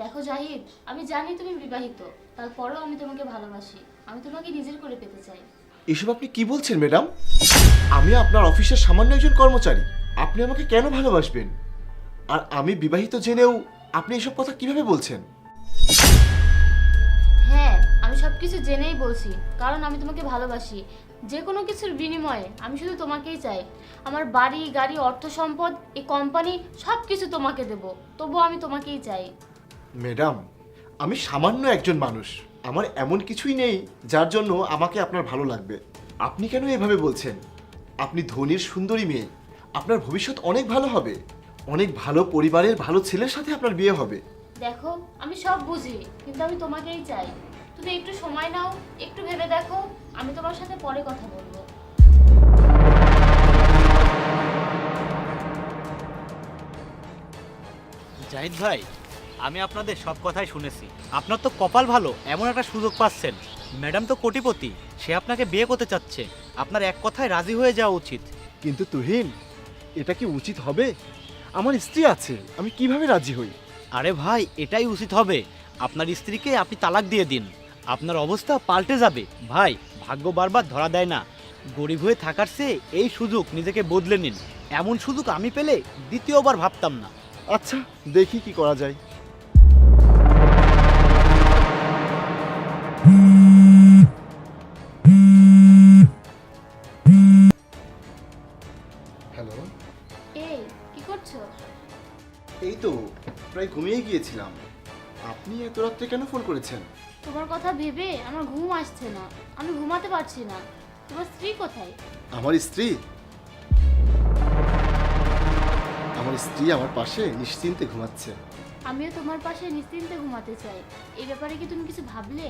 দেখো জাহিদ আমি জানি তুমি বিবাহিত তারপরেও আমি তোমাকে ভালোবাসি। আমি তোমাকে নিজের করে পেতে চাই। এসব আপনি কি বলছেন ম্যাডাম? আমি আপনার অফিসের সামান্য একজন কর্মচারী। আপনি আমাকে কেন ভালোবাসবেন? আর আমি বিবাহিত জেনেও আপনি এসব কথা কীভাবে বলছেন? হ্যাঁ আমি সব কিছু জেনেই বলছি কারণ আমি তোমাকে ভালোবাসি। যে কোনো কিছুর বিনিময়ে আমি শুধু তোমাকেই চাই। আমার বাড়ি গাড়ি অর্থ সম্পদ এই কোম্পানি সব কিছু তোমাকে দেব তবুও আমি তোমাকেই চাই। ম্যাডাম আমি সামান্য একজন মানুষ। আমার এমন কিছুই নেই যার জন্য আমাকে আপনার ভালো লাগবে। আপনি কেন এভাবে বলছেন? আপনি ধনির সুন্দরী মেয়ে। আপনার ভবিষ্যৎ অনেক ভালো হবে। অনেক ভালো পরিবারের ভালো ছেলের সাথে আপনার বিয়ে হবে। দেখো আমি সব বুঝি কিন্তু আমি তোমাকেই চাই। তুমি একটু সময় নাও একটু ভেবে দেখো আমি তোমার সাথে পরে কথা বলব। জাহিদ ভাই আমি আপনাদের সব কথাই শুনেছি। আপনার তো কপাল ভালো এমন একটা সুযোগ পাচ্ছেন। ম্যাডাম তো কোটিপতি সে আপনাকে বিয়ে করতে চাচ্ছে। আপনার এক কথায় রাজি হয়ে যাওয়া উচিত। কিন্তু তুহিন এটা কি উচিত হবে? আমার স্ত্রী আছে আমি কীভাবে রাজি হই? আরে ভাই এটাই উচিত হবে। আপনার স্ত্রীকে আপনি তালাক দিয়ে দিন। আপনার অবস্থা পাল্টে যাবে। ভাই ভাগ্য বারবার ধরা দেয় না। গরিব হয়ে থাকার চেয়ে এই সুযোগ নিজেকে বদলে নিন। এমন সুযোগ আমি পেলে দ্বিতীয়বার ভাবতাম না। আচ্ছা দেখি কি করা যায়। হ্যালো এই কি করছ? এই তো প্রায় ঘুমিয়ে গিয়েছিলাম। আপনি এত রাত্রে কেন ফোন করেছেন? তোমার কথা ভেবে আমার ঘুম আসছে না। আমি ঘুমাতে পারছি না। তোমার স্ত্রী কোথায়? আমার স্ত্রী? আমার স্ত্রী আমার পাশে নিশ্চিন্তে ঘুমাচ্ছে। আমিও তোমার পাশে নিশ্চিন্তে ঘুমাতে চাই। এই ব্যাপারে কি তুমি কিছু ভাবলে?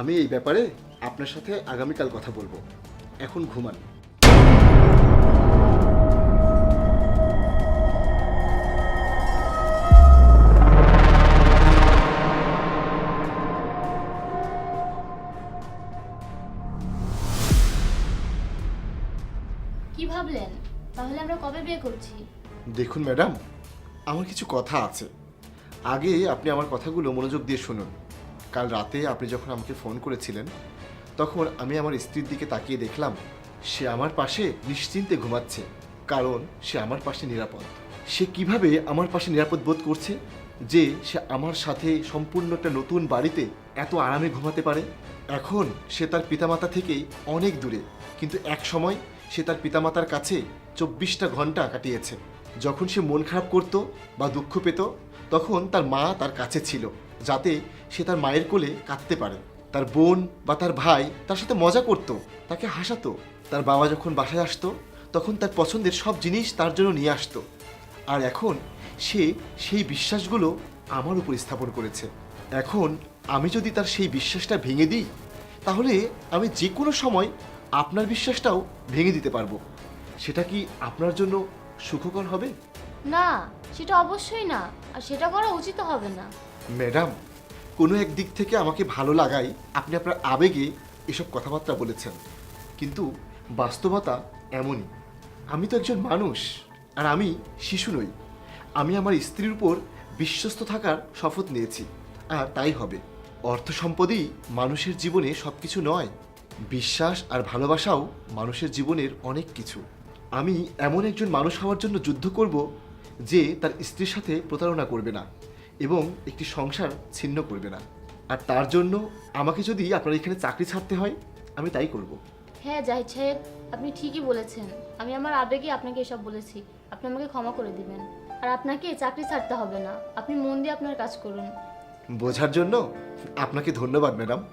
আমি এই ব্যাপারে আপনার সাথে আগামীকাল কথা বলব। এখন ঘুমান। কি ভাবলেন? তাহলে আমরা কবে বিয়ে করছি? দেখুন, ম্যাডাম, আমার কিছু কথা আছে। আগে আপনি আমার কথাগুলো মনোযোগ দিয়ে শুনুন। কাল রাতে আপনি যখন আমাকে ফোন করেছিলেন, তখন আমি আমার স্ত্রীর দিকে তাকিয়ে দেখলাম, সে আমার পাশে নিশ্চিন্তে ঘুমাচ্ছে, কারণ সে আমার পাশে নিরাপদ। সে কীভাবে আমার পাশে নিরাপদ বোধ করছে? যে সে আমার সাথে সম্পূর্ণ একটা নতুন বাড়িতে এত আরামে ঘুমাতে পারে? এখন সে তার পিতামাতা থেকে অনেক দূরে, কিন্তু এক সময় সে তার পিতামাতার কাছে চব্বিশটা ঘণ্টা কাটিয়েছে। যখন সে মন খারাপ করত বা দুঃখ পেত, তখন তার মা তার কাছে ছিল, যাতে সে তার মায়ের কোলে কাঁদতে পারে। তার বোন বা তার ভাই তার সাথে মজা করত, তাকে হাসাতো। তার বাবা যখন বাসায় আসতো, তখন তার পছন্দের সব জিনিস তার জন্য নিয়ে আসতো। আর এখন সে সেই বিশ্বাসগুলো আমার উপর স্থাপন করেছে। এখন আমি যদি তার সেই বিশ্বাসটা ভেঙে দিই, তাহলে আমি যে কোনো সময় আপনার বিশ্বাসটাও ভেঙে দিতে পারব। সেটা কি আপনার জন্য সুখকর হবে? না সেটা অবশ্যই না আর সেটা করা উচিত হবে না। ম্যাডাম কোনো এক দিক থেকে আমাকে ভালো লাগাই আপনি আপনার আবেগে এসব কথাবার্তা বলেছেন। কিন্তু বাস্তবতা এমনই। আমি তো একজন মানুষ আর আমি শিশু নই। আমি আমার স্ত্রীর উপর বিশ্বস্ত থাকার শপথ নিয়েছি আর তাই হবে। অর্থ সম্পদই মানুষের জীবনে সব কিছু নয়। বিশ্বাস আর ভালোবাসাও মানুষের জীবনের অনেক কিছু। আমি এমন একজন মানুষ হওয়ার জন্য যুদ্ধ করব যে তার স্ত্রীর সাথে প্রতারণা করবে না এবং একটি সংসার ছিন্ন করবে না। আর তার জন্য আমাকে যদি আপনার এখানে চাকরি ছাড়তে হয় আমি তাই করব। হ্যাঁ জাহিদ সাহেব আপনি ঠিকই বলেছেন। আমি আমার আবেগে আপনাকে এসব বলেছি। আপনি আমাকে ক্ষমা করে দিবেন। আর আপনাকে চাকরি ছাড়তে হবে না। আপনি মন দিয়ে আপনার কাজ করুন। বোঝার জন্য আপনাকে ধন্যবাদ ম্যাডাম।